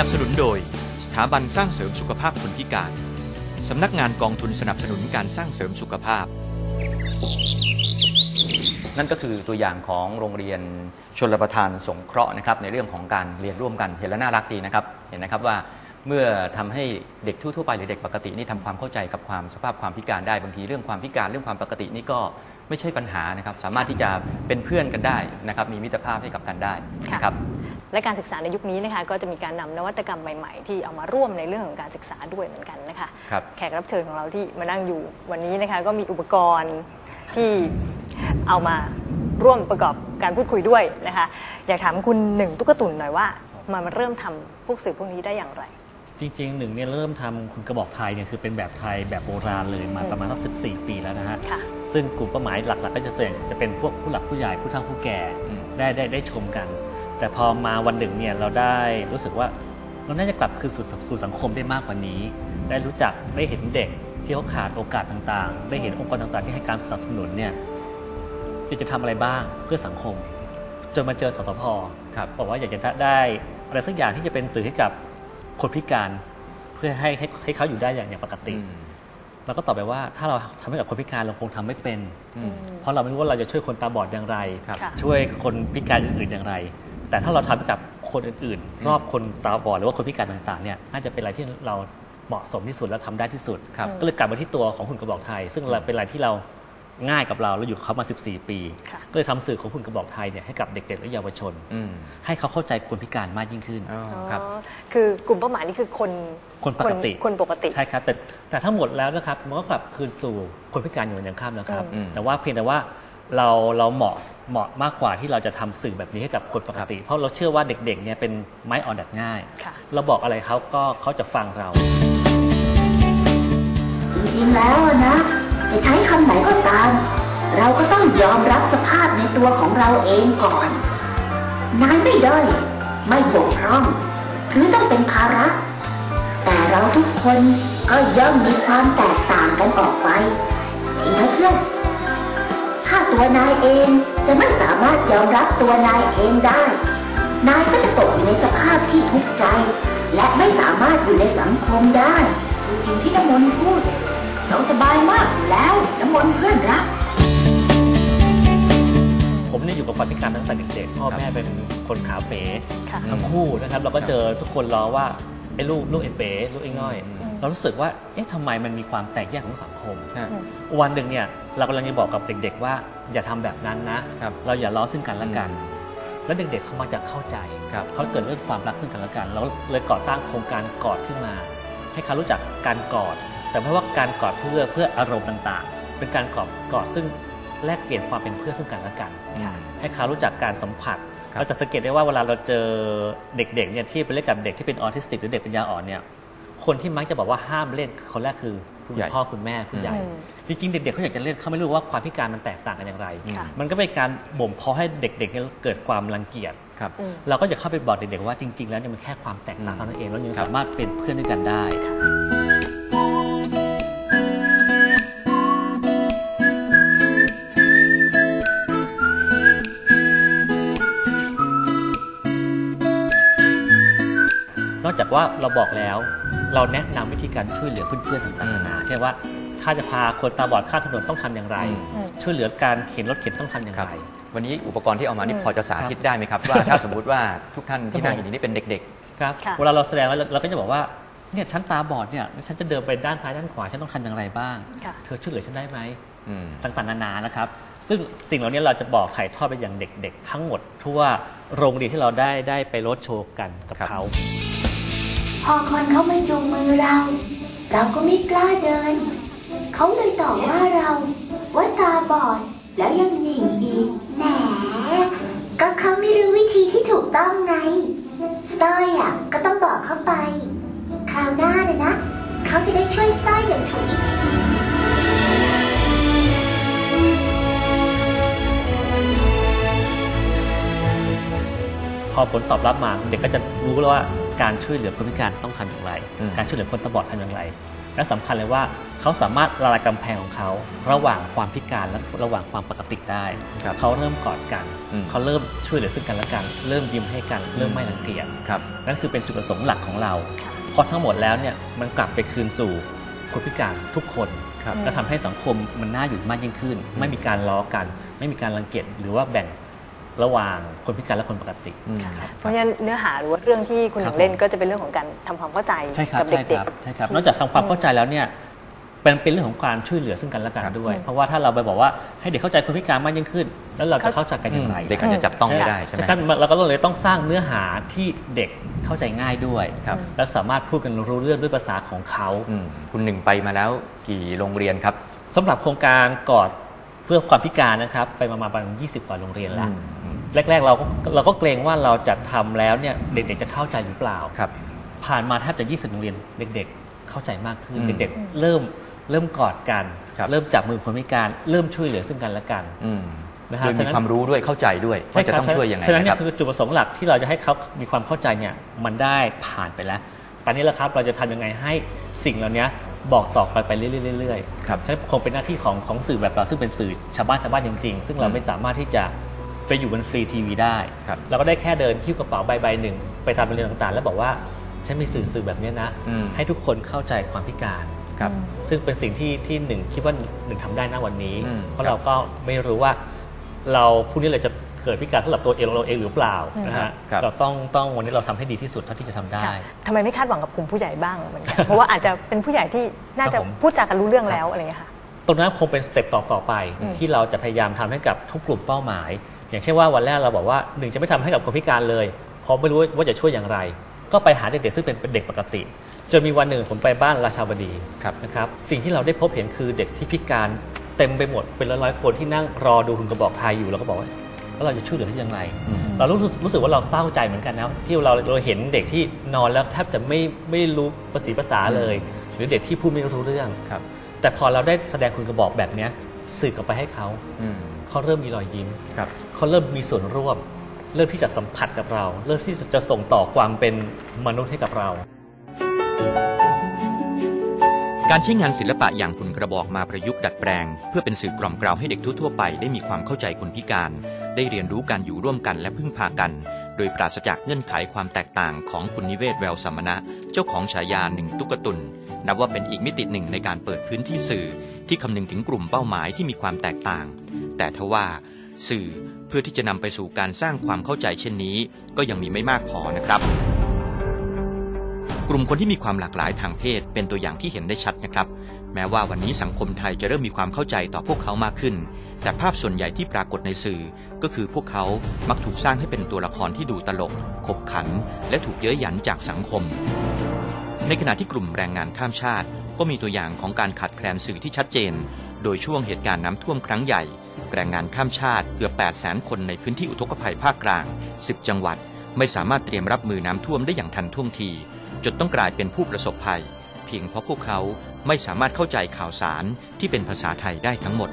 นับสนุนโดย สถาบันสร้างเสริมสุขภาพคนพิการ สำนักงานกองทุนสนับสนุนการสร้างเสริมสุขภาพ นั่นก็คือตัวอย่างของโรงเรียนชนรประทานสงเคราะห์นะครับในเรื่องของการเรียนร่วมกันเห็นแล้วน่ารักดีนะครับเห็นนะครับว่าเมื่อทำให้เด็กทั่วๆไปหรือเด็กปกตินี่ทำความเข้าใจกับความสภาพความพิการได้บางทีเรื่องความพิการเรื่องความปกตินี่ก็ไม่ใช่ปัญหานะครับ สามารถที่จะเป็นเพื่อนกันได้นะครับ มีมิตรภาพให้กับกันได้นะครับ และการศึกษาในยุคนี้นะคะก็จะมีการนำนวัตกรรมใหม่ๆ ที่เอามาร่วมในเรื่องของการศึกษาด้วยเหมือนกันนะคะครับแขกรับเชิญของเราที่มานั่งอยู่วันนี้นะคะก็มีอุปกรณ์ที่เอามาร่วมประกอบการพูดคุยด้วยนะคะอยากถามคุณหนึ่งตุ๊กตุนหน่อยว่ามามาเริ่มทำพวกสื่อพวกนี้ได้อย่างไร จริงๆหนึ่งเนี่ยเริ่มทำคุณกระบอกไทยเนี่ยคือเป็นแบบไทยแบบโบราณเลยมาประมาณสักสิปีแล้วนะฮะค่ะซึ่งกลุ่มเป้าหมายหลักๆ ก็จะเส่วนจะเป็นพวกผู้หลักผู้ใหญ่ผู้เฒ่าผู้แก่อืมได้ได้ได้ชมกัน แต่พอมาวันหนึ่งเนี่ยเราได้รู้สึกว่าเราน่าจะกลับคืนสู่สู่สังคมได้มากกว่านี้ ได้รู้จักได้เห็นเด็กที่เขาขาดโอกาสต่างๆ ได้เห็นองค์กรต่างๆ ที่ให้การสนับสนุนเนี่ยอยากจะทำอะไรบ้างเพื่อสังคม จนมาเจอสทพครับบอกว่าอยากจะได้อะไรสักอย่างที่จะเป็นสื่อให้กับคนพิการ เพื่อให้ให้ให้เขาอยู่ได้อย่างอย่างปกติอืมเราก็ตอบไปว่าถ้าเราทำให้กับคนพิการเราคงทำไม่เป็นอืมเพราะเราไม่รู้ว่าเราจะช่วยคนตาบอดอย่างไรครับค่ะช่วยคนพิการอื่นๆอย่างไร แต่ถ้าเราทำให้กับคนอื่นๆ รอบคนตาบอดหรือว่าคนพิการต่างๆเนี่ยน่าจะเป็นอะไรที่เราเหมาะสมที่สุดและทำได้ที่สุดครับก็เลยกลับมาที่ตัวของหุ่นกระบอกไทย ซึ่งเราเป็นอะไรที่เราง่ายกับเราเราอยู่กับเขามา 14 ปีค่ะก็เลยทำสื่อของหุ่นกระบอกไทยเนี่ยให้กับเด็กๆและเยาวชนอืมให้เขาเข้าใจคนพิการมากยิ่งขึ้นอ๋อครับอ๋อคือกลุ่มเป้าหมายนี่คือคนคนปกติคนปกติใช่ครับแต่แต่ทั้งหมดแล้วนะครับมันก็กลับคืนสู่คนพิการอย่างยังข้ามนะครับอืมแต่ว่าเพียงแต่ว่า เราเราเหมาะเหมาะมากกว่าที่เราจะทำสื่อแบบนี้ให้กับคนปกติ เพราะเราเชื่อว่าเด็กๆเนี่ยเป็นไม้อ่อนดัดง่ายค่ะเราบอกอะไรเขาก็เขาจะฟังเรา จริงๆแล้วอะนะ จะใช้คำไหนก็ตาม เราก็ต้องยอมรับสภาพในตัวของเราเองก่อนนายไม่ด้อยไม่บกพร่อง หรือต้องเป็นภาระ แต่เราทุกคนก็ย่อมมีความแตกต่างกันออกไปจริงไหมเพื่อนถ้า ตัวนายเองจะไม่สามารถยอมรับตัวนายเองได้ นายก็จะตกอยู่ในสภาพที่ทุกข์ใจ และไม่สามารถอยู่ในสังคมได้ดูจริงที่น้ำมนต์พูด เราสบายมากอยู่แล้วน้ำมนต์เพื่อนรักผมเนี่ยอยู่กับความพิการตั้งแต่เด็กๆพ่อแม่เป็นคนขาเป๋ค่ะทั้งคู่นะครับ เราก็เจอทุกคนล้อว่าไอ้ลูกลูกไอ้เป๋ลูกไอ้ง่อยอืม เรารู้สึกว่า เอ๊ะทำไมมันมีความแตกแยกของสังคมฮะวันหนึ่งเนี่ยเรากำลังจะบอกกับเด็ก ๆ ว่าอย่าทำแบบนั้นนะครับเราอย่าล้อซึ่งกันและกัน แล้วเด็กๆเขามักจะเข้าใจครับเขาเกิดเรื่องความรักซึ่งกันและกัน เราเลยก่อตั้งโครงการกอดขึ้นมา ให้เขารู้จักการกอด แต่ไม่ว่าการกอดเพื่อเพื่ออารมณ์ต่าง ๆ เป็นการกอดกอดซึ่งแลกเปลี่ยนความเป็นเพื่อนซึ่งกันและกันค่ะให้เขารู้จักการสัมผัสครับเราจะสังเกตได้ว่าเวลาเราเจอเด็กๆเนี่ยที่ไปเล่นกับเด็กที่เป็นออทิสติกหรือเด็กปัญญาอ่อนเนี่ย คนที่มักจะบอกว่าห้ามเล่นคนแรกคือผู้คุใหญ่ณพ่อคุณแม่ผู้ใหญ่อืมจริงๆเด็กๆเขาอยากจะเล่นเขาไม่รู้ว่าความพิการมันแตกต่างกันอย่างไร ค่ะ มันก็เป็นการบ่มเพาะให้เด็กๆเนี่ยเกิดความรังเกียจ ครับ อืม เราก็จะเข้าไปบอกเด็กๆว่าจริง ๆ แล้วเนี่ยมันแค่ความแตกต่างเท่านั้นเองแล้วยังครับสามารถเป็นเพื่อนด้วยกันได้ นอกจากว่าเราบอกแล้ว เราแนะนำวิธีการช่วยเหลือเพื่อนๆต่างๆนานาเช่นว่าถ้าจะพาคนตาบอดข้ามถนนต้องทำอย่างไรอืมช่วยเหลือการเข็นรถเข็นต้องทำอย่างครับไร วันนี้อุปกรณ์ที่เอามานี่อืมพอจะสาธิตได้ไหมครับว่าถ้าสมมติว่าทุกท่านที่นั่งอยู่นี่เป็นเด็กครับค่ะเวลาเราแสดงแล้วเราเราก็จะบอกว่าเนี่ยฉันตาบอดเนี่ยแล้วฉันจะเดินไปด้านซ้ายด้านขวาฉันต้องทำอย่างไรบ้างค่ะเธอช่วยเหลือฉันได้ไหมๆอืมต่างๆนานานะครับ ซึ่งสิ่งเหล่านี้เราจะบอกถ่ายทอดไปยังเด็กๆ ทั้งหมดทั่วโรงเรียนที่เราได้ได้ไปรถโชว์กันกับครับเขาพ อคนเขาไม่จูงมือเรา เราก็ไม่กล้าเดิน เขาเลยต่อว่าเราว่าตาบอดแล้วยังหยิ่งอีก แหม ก็เขาไม่รู้วิธีที่ถูกต้องไง สร้อยอะก็ต้องบอกเขาไป คราวหน้าเลยนะ เขาจะได้ช่วยสร้อยอย่างถูกวิธีพอผลตอบรับมาเด็กก็จะรู้แล้วว่า การช่วยเหลือคนพิการต้องทำอย่างไร อืม การช่วยเหลือคนตาบอดทำอย่างไรหและสำคัญเลยว่าเขาสามารถละลายกำแพงของเขา ระหว่างความพิการและระหว่างความปกติได้ ครับเขาเริ่มกอดกัน อืม เขาเริ่มช่วยเหลือซึ่งกันและกัน เริ่มยิ้มให้กัน เริ่มไม่รังเกียจ ครับ นั่นคือเป็นจุดประสงค์หลักของเราพอทั้งหมดแล้วเนี่ยมันกลับไปคืนสู่คนพิการทุกคน ครับและทำให้สังคมมันน่าอยู่มากยิ่งขึ้น ไม่มีการล้อกัน ไม่มีการรังเกียจหรือว่าแบ่ง ระหว่างคนพิการและคนปกติอืมครับ เพราะฉะนั้นเนื้อหาหรือว่าเรื่องที่คุณหครันึ่บงเล่นผมก็จะเป็นเรื่องของการทำความเข้าใจใช่ครับกับใช่เด็คกรับๆใช่ครับที่นอกจากทำความเข้าใจแล้วเนี่ยเป็นเป็นเรื่องของการช่วยเหลือซึ่งกันและกันครับด้วย เพราะว่าถ้าเราไปบอกว่าให้เด็กเข้าใจคนพิการมากยิ่งขึ้น แล้วเราจะเข้าใจกันอย่างไรเด็กอาจจะจับต้องไม่ได้ใช่ไหมครับเราก็เลยต้องสร้างเนื้อหาที่เด็กเข้าใจง่ายด้วยครับและสามารถพูดกันรู้เรื่องด้วยภาษาของเขาอืมคุณหนึ่งไปมาแล้วกี่โรงเรียนครับสำหรับโครงการกอดเพื่อความพิการนะครับ ไปมาประมาณ20กว่าโรงเรียนแล้วอืม แรก ๆ เราก็เราก็เกรงว่าเราจะทำแล้วเนี่ยเด็กๆจะเข้าใจหรือเปล่าครับ ผ่านมาแทบจะ 20โรงเรียนเด็ก ๆ เข้าใจมากขึ้นอืมเด็กๆ เริ่มเริ่มกอดกันครับเริ่มจับมือคนพิการ เริ่มช่วยเหลือซึ่งกันและกันอืมนะฮะโดยมีฉะนั้นความรู้ด้วยเข้าใจด้วยว่าจะต้องช่วยยังไงฉะนั้นนะเนี่คยรับคือจุดประสงค์หลักที่เราจะให้เขามีความเข้าใจเนี่ยมันได้ผ่านไปแล้ว ตอนนี้แหละครับเราจะทำยังไงให้สิ่งเหล่านี้บอกต่อไปไปเรื่อยๆครับฉะนั้นคงเป็นหน้าที่ของของสื่อแบบเราซึ่งเป็นสื่อชาวบ้านชาวบ้านจริง ๆ ซึ่งเราอืมไม่สามารถที่จะ ไปอยู่บนฟรีทีวีได้ ครับเราก็ได้แค่เดินหิ้วกระเป๋าใบใบหนึ่ง ไปตามโรงเรียนต่างๆ แล้วบอกว่าฉันมีสื่อสื่อแบบเนี้ยนะ อืม ให้ทุกคนเข้าใจความพิการ ครับ ซึ่งเป็นสิ่งที่ที่หนึ่งคิดว่าหนึ่งทำได้นะวันนี้ อืมเพราะครับเราก็ไม่รู้ว่าเราพรุ่งนี้เราจะเกิดพิการสำหรับตัวเองเราเองหรือเปล่านะฮะครับ เราต้องต้องวันนี้เราทำให้ดีที่สุดเท่าที่จะทำได้ ค่ะทำไมไม่คาดหวังกับกลุ่มผู้ใหญ่บ้างเหมือนกัน เพราะว่าอาจจะเป็นผู้ใหญ่ที่น่าจะครับผม พูดจากันรู้เรื่องแล้วอะไรอย่างเงี้ยค่ะ ตรงนั้นคงเป็นสเต็ปต่อต่อไปอืมที่เราจะพยายามทำให้กับทุกกลุ่มเป้าหมาย อย่างเช่นว่าวันแรกเราบอกว่าหนึ่งจะไม่ทำให้กับคนพิการเลยเพราะไม่รู้ว่าจะช่วยอย่างไร ก็ไปหาเด็กๆซึ่งเป็นเป็นเด็กปกติ จนมีวันหนึ่งผมไปบ้านราชาวดีครับนะครับสิ่งที่เราได้พบเห็นคือเด็กที่พิการเต็มไปหมดเป็นร้อยๆคนที่นั่งรอดูคุณกระบอกไทยอยู่แล้วก็บอกว่าแล้วเราจะช่วยเหลือที่ยังไงอืมเรารู้สึกรู้สึกว่าเราเศร้าใจเหมือนกันนะที่เราเราเห็นเด็กที่นอนแล้วแทบจะไม่ไม่รู้ภาษีภาษาเลย หรือเด็กที่พูดไม่รู้เรื่องครับ แต่พอเราได้แสดงคุณกระบอกแบบเนี้ยสื่อกลับไปให้เขาอืม เขาเริ่มมีรอยยิ้มครับเขาเริ่มมีส่วนร่วม เริ่มที่จะสัมผัสกับเรา เริ่มที่จะส่งต่อความเป็นมนุษย์ให้กับเรา การใช้งานศิลปะอย่างหุ่นกระบอกมาประยุกต์ดัดแปลง เพื่อเป็นสื่อกล่อมเกลาให้เด็กทั่วๆไป ได้มีความเข้าใจคนพิการ ได้เรียนรู้การอยู่ร่วมกันและพึ่งพากัน โดยปราศจากเงื่อนไขความแตกต่างของคุณนิเวศแววสมณะ เจ้าของฉายาหนึ่งตุ๊กตุนนับว่าเป็นอีกมิติหนึ่งในการเปิดพื้นที่สื่อที่คำนึงถึงกลุ่มเป้าหมายที่มีความแตกต่าง แต่ทว่าสื่อเพื่อที่จะนำไปสู่การสร้างความเข้าใจเช่นนี้ ก็ยังมีไม่มากพอนะครับ กลุ่มคนที่มีความหลากหลายทางเพศเป็นตัวอย่างที่เห็นได้ชัดนะครับ แม้ว่าวันนี้สังคมไทยจะเริ่มมีความเข้าใจต่อพวกเขามากขึ้น แต่ภาพส่วนใหญ่ที่ปรากฏในสื่อ ก็คือพวกเขามักถูกสร้างให้เป็นตัวละครที่ดูตลก ขบขัน และถูกเย้ยหยันจากสังคม ในขณะที่กลุ่มแรงงานข้ามชาติ ก็มีตัวอย่างของการขาดแคลนสื่อที่ชัดเจน โดยช่วงเหตุการณ์น้ำท่วมครั้งใหญ่ แรงงานข้ามชาติเกือบ 8 0 0 0 0 0 คนในพื้นที่อุทกภัยภาคกลาง 10 จังหวัด ไม่สามารถเตรียมรับมือน้ำท่วมได้อย่างทันท่วงทีจนต้องกลายเป็นผู้ประสบภัย เพียงเพราะพวกเขาไม่สามารถเข้าใจข่าวสารที่เป็นภาษาไทยได้ทั้งหมด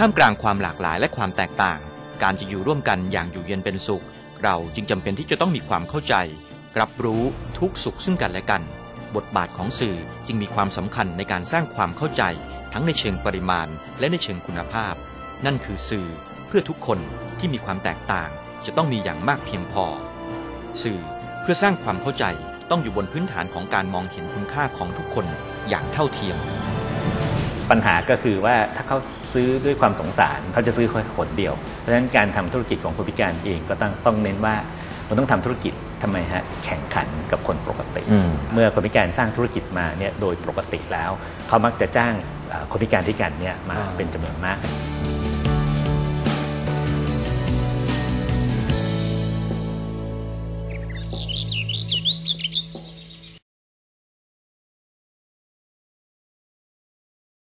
ท่ามกลางความหลากหลายและความแตกต่าง การจะอยู่ร่วมกันอย่างอยู่เย็นเป็นสุข เราจึงจำเป็นที่จะต้องมีความเข้าใจ รับรู้ทุกสุขซึ่งกันและกัน บทบาทของสื่อจึงมีความสำคัญในการสร้างความเข้าใจ ทั้งในเชิงปริมาณ และในเชิงคุณภาพ นั่นคือสื่อเพื่อทุกคนที่มีความแตกต่าง จะต้องมีอย่างมากเพียงพอ สื่อเพื่อสร้างความเข้าใจต้องอยู่บนพื้นฐานของการมองเห็นคุณค่าของทุกคนอย่างเท่าเทียม ปัญหาก็คือว่าถ้าเขาซื้อด้วยความสงสารเขาจะซื้อแค่คนเดียว เพราะฉะนั้นการทำธุรกิจของคนพิการเองก็ต้องต้องเน้นว่าเราต้องทำธุรกิจทำไมฮะแข่งขันกับคนปกติอืมเมื่อคนพิการสร้างธุรกิจมาเนี่ยโดยปกติแล้ว เขามักจะจ้างเอ่อคนพิการที่กันเนี่ยมาอ่าเป็นจำนวนมาก